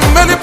Sen